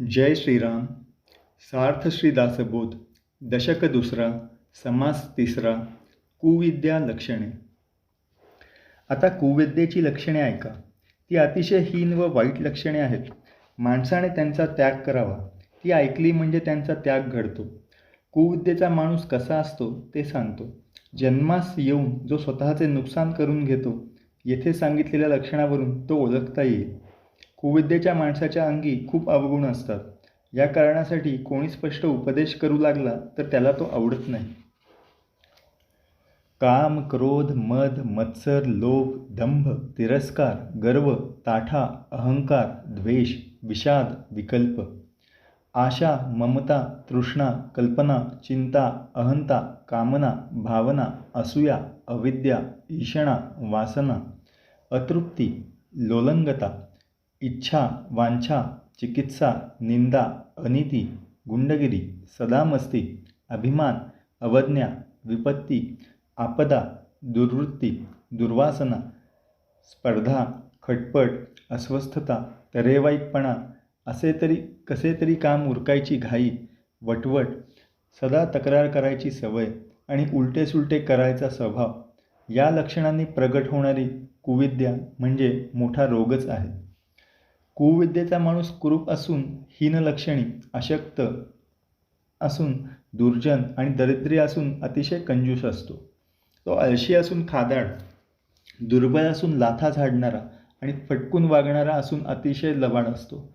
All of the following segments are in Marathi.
जय श्रीराम सार्थ श्री दासबोध दशक दुसरा समास तिसरा कुविद्या लक्षणे. आता कुविद्येची लक्षणे ऐका. ती अतिशय हीन व वाईट लक्षणे आहेत. माणसाने त्यांचा त्याग करावा. ती ऐकली म्हणजे त्यांचा त्याग घडतो. कुविद्येचा माणूस कसा असतो ते सांगतो. जन्मास येऊन जो स्वतःचे नुकसान करून घेतो येथे सांगितलेल्या लक्षणावरून तो ओळखता येईल. कुविद्येच्या माणसाच्या अंगी खूप अवगुण असतात. या कारणासाठी कोणी स्पष्ट उपदेश करू लागला तर त्याला तो आवडत नाही. काम क्रोध मद मत्सर लोभ दंभ तिरस्कार गर्व ताठा अहंकार द्वेष विषाद विकल्प. आशा ममता तृष्णा कल्पना चिंता अहंता कामना भावना असूया अविद्या ईषणा वासना. अतृप्ती लोलंगता. इच्छा वांछा चिकित्सा निंदा अनिती गुंडगिरी सदामस्ती अभिमान अवज्ञा विपत्ती आपदा दुर्वृत्ती दुर्वासना स्पर्धा खटपट अस्वस्थता तरेवाईकपणा असे तरी कसे तरी काम उरकायची घाई वटवट सदा तक्रार करायची सवय आणि उलटे सुलटे करायचा स्वभाव या लक्षणांनी प्रगट होणारी कुविद्या म्हणजे मोठा रोगच आहे. कुविद्येचा माणूस कुरूप असून हीनलक्षणी अशक्त असून दुर्जन आणि दरिद्री असून अतिशय कंजूस असतो. तो आळशी असून खादाड दुर्बल असून लाथा झाडणारा आणि फटकून वागणारा असून अतिशय लबाड असतो.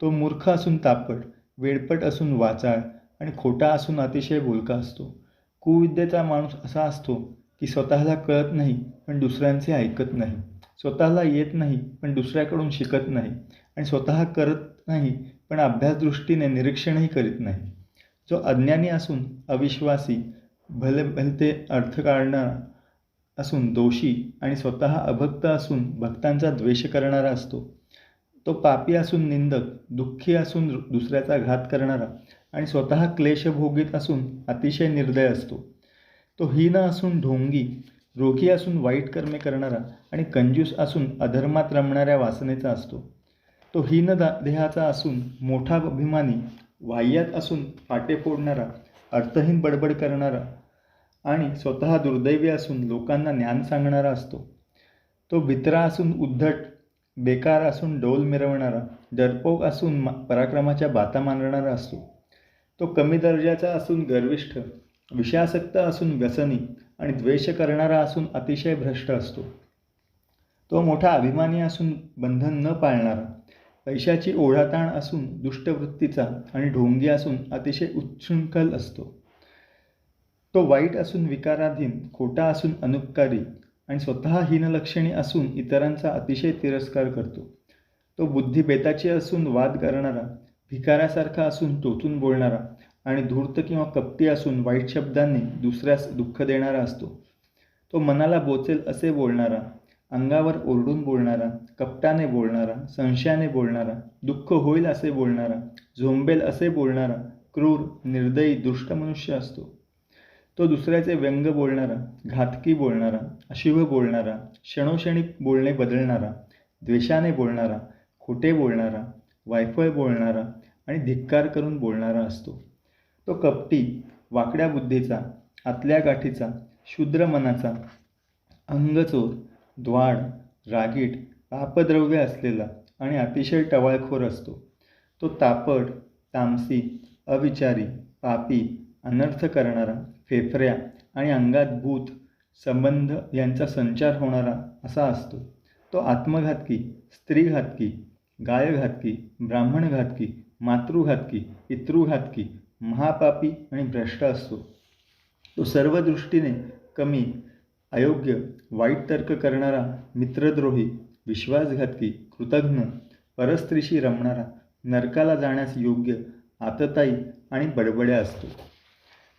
तो मूर्ख असून तापट वेडपट असून वाचाळ आणि खोटा असून अतिशय बोलका असतो. कुविद्येचा माणूस असा असतो की स्वतःला कळत नाही पण दुसऱ्यांचे ऐकत नाही. स्वतःला येत नाही पण दुसऱ्याकडून शिकत नाही आणि स्वतः करत नाही पण अभ्यासदृष्टीने निरीक्षणही करीत नाही. जो अज्ञानी असून अविश्वासी भले भलते अर्थ असून दोषी आणि स्वतः अभक्त असून भक्तांचा द्वेष करणारा असतो तो पापी असून निंदक दुःखी असून दुसऱ्याचा घात करणारा आणि स्वतः क्लेश भोगीत असून अतिशय निर्दय असतो. तो हीन असून ढोंगी रोगी असून वाईट कर्मे करणारा आणि कंजूस असून अधर्मात रमणाऱ्या वासनेचा असतो. तो हीन दा देहाचा असून मोठा अभिमानी वाह्यात असून फाटे फोडणारा अर्थहीन बडबड करणारा आणि स्वतः दुर्दैवी असून लोकांना ज्ञान सांगणारा असतो. तो भित्रा असून उद्धट बेकार असून डोल मिरवणारा डरपोक असून पराक्रमाच्या बाता मानणारा असतो. तो कमी दर्जाचा असून गर्विष्ठ विषासक्त असून व्यसनी आणि द्वेष करणारा असून अतिशय भ्रष्ट असतो. तो मोठा अभिमानी असून बंधन न पाळणारा पैशाची ओढाताण असून दुष्टवृत्तीचा आणि ढोंगी असून अतिशय उच्छृंखल असतो. तो वाईट असून विकाराधीन खोटा असून अनुपकारी आणि स्वतः हीनलक्षणी असून इतरांचा अतिशय तिरस्कार करतो. तो बुद्धिबेताची असून वाद करणारा भिकाऱ्यासारखा असून टोचून बोलणारा आणि धूर्त किंवा कपटी असून वाईट शब्दांनी दुसऱ्यास दुःख देणारा असतो. तो मनाला बोचेल असे बोलणारा अंगावर ओरडून बोलणारा कपटाने बोलणारा संशयाने बोलणारा दुःख होईल असे बोलणारा झोंबेल असे बोलणारा क्रूर निर्दयी दुष्ट मनुष्य असतो. तो दुसऱ्याचे व्यंग बोलणारा घातकी बोलणारा अशुभ बोलणारा क्षणोक्षणी बोलणे बदलणारा द्वेषाने बोलणारा खोटे बोलणारा वायफळ बोलणारा आणि धिक्कार करून बोलणारा असतो. तो कपटी वाकड्या बुद्धीचा आतल्या गाठीचा शूद्र मनाचा अंगचोर द्वाड रागीट पापद्रव्य असलेला आणि अतिशय टवाळखोर असतो. तो तापट तामसी अविचारी पापी अनर्थ करणारा फेफऱ्या आणि अंगात भूत संबंध यांचा संचार होणारा असा असतो. तो आत्मघातकी स्त्रीघातकी गायघातकी ब्राह्मणघातकी मातृघातकी पितृघातकी महापापी आणि भ्रष्ट असतो. तो सर्व दृष्टीने कमी अयोग्य वाईट तर्क करणारा मित्रद्रोही विश्वासघातकी कृतघ्न परस्त्रीशी रमणारा नरकाला जाण्यास योग्य आतताई आणि बडबड्या असतो.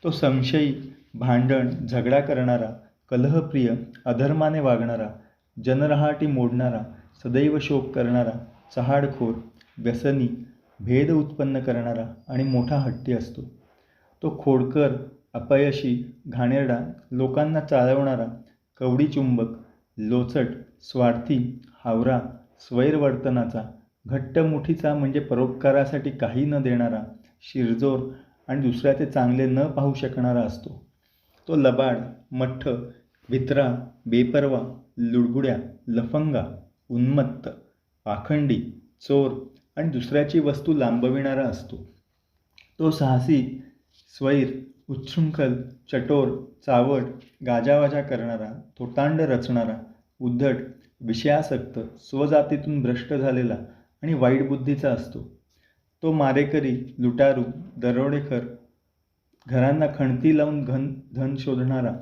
तो संशयी भांडण झगडा करणारा कलहप्रिय अधर्माने वागणारा जनरहाटी मोडणारा सदैव शोक करणारा चहाडखोर व्यसनी भेद उत्पन्न करणारा आणि मोठा हट्टी असतो. तो खोडकर अपयशी घाणेरडा लोकांना चालवणारा कवडी चुंबक लोचट स्वार्थी हावरा स्वैरवर्तनाचा घट्ट मुठीचा म्हणजे परोपकारासाठी काही न देणारा शिरजोर आणि दुसऱ्याचे चांगले न पाहू शकणारा असतो. तो लबाड मठ्ठ भित्रा बेपर्वा लुडगुड्या लफंगा उन्मत्त पाखंडी चोर आणि दुसऱ्याची वस्तू लांबविणारा असतो. तो साहसी स्वैर उच्छृंखल चटोर चावट गाजावाजा करणारा थोटांड रचणारा उद्धट विषयासक्त स्वजातीतून भ्रष्ट झालेला आणि वाईट बुद्धीचा असतो. तो मारेकरी लुटारू दरोडेखर घरांना खणती लावून घन धन शोधणारा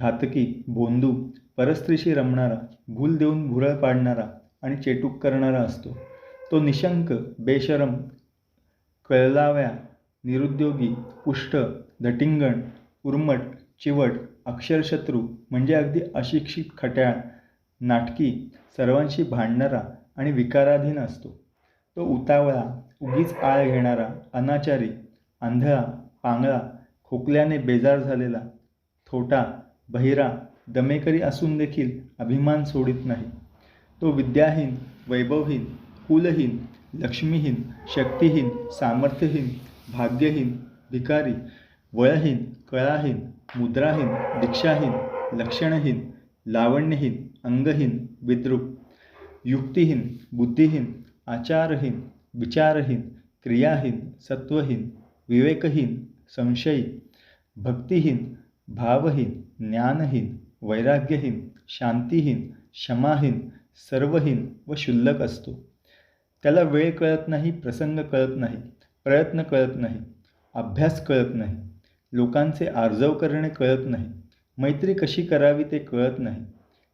घातकी बोंदू परस्त्रीशी रमणारा भूल देऊन भुरळ पाडणारा आणि चेटूक करणारा असतो. तो निशंक बेशरम कळलाव्या निरुद्योगी पुष्ट धटिंगण उर्मट चिवट अक्षरशत्रू म्हणजे अगदी अशिक्षित खट्याळ नाटकी सर्वांशी भांडणारा आणि विकाराधीन असतो. तो उतावळा उगीच आळ घेणारा अनाचारी आंधळा पांगळा खोकल्याने बेजार झालेला थोटा बहिरा दमेकरी असून देखील अभिमान सोडित नाही. तो विद्याहीन वैभवहीन कुलहीन लक्ष्मीहीन, शक्तिहीन, सामर्थ्यहीन, भाग्यहीन, भिकारी, वयहीन कळाहीन मुद्राहीन, दीक्षाहीन, लक्षणहीन, लावण्यहीन, अंगहीन, विद्रूप, युक्तिहीन, बुद्धिहीन, आचारहीन, विचारहीन, क्रियाहीन, सत्वहीन, विवेकहीन, संशयी, भक्तिहीन, भावहीन, ज्ञानहीन, वैराग्यहीन, शांतिहीन, क्षमाहीन, सर्वहीन व शुल्लक असतो त्याला वेळ कळत नाही प्रसंग कळत नाही प्रयत्न कळत नाही अभ्यास कळत नाही लोकांचे आर्जव करणे कळत नाही मैत्री कशी करावी ते कळत नाही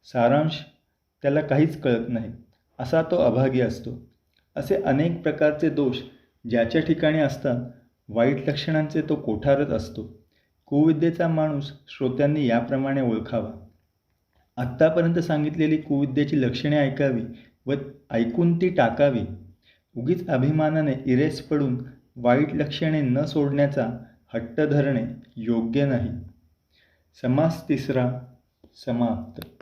सारांश त्याला काहीच कळत नाही असा तो अभागी असतो. असे अनेक प्रकारचे दोष ज्याच्या ठिकाणी असतात वाईट लक्षणांचे तो कोठारच असतो. कुविद्येचा माणूस श्रोत्यांनी याप्रमाणे ओळखावा. आत्तापर्यंत सांगितलेली कुविद्येची लक्षणे ऐकावी व ऐकून ती टाकावी. उगीच अभिमानाने इरेस पडून वाईट लक्षणे न सोडण्याचा हट्ट धरणे योग्य नाही. समास तिसरा समाप्त.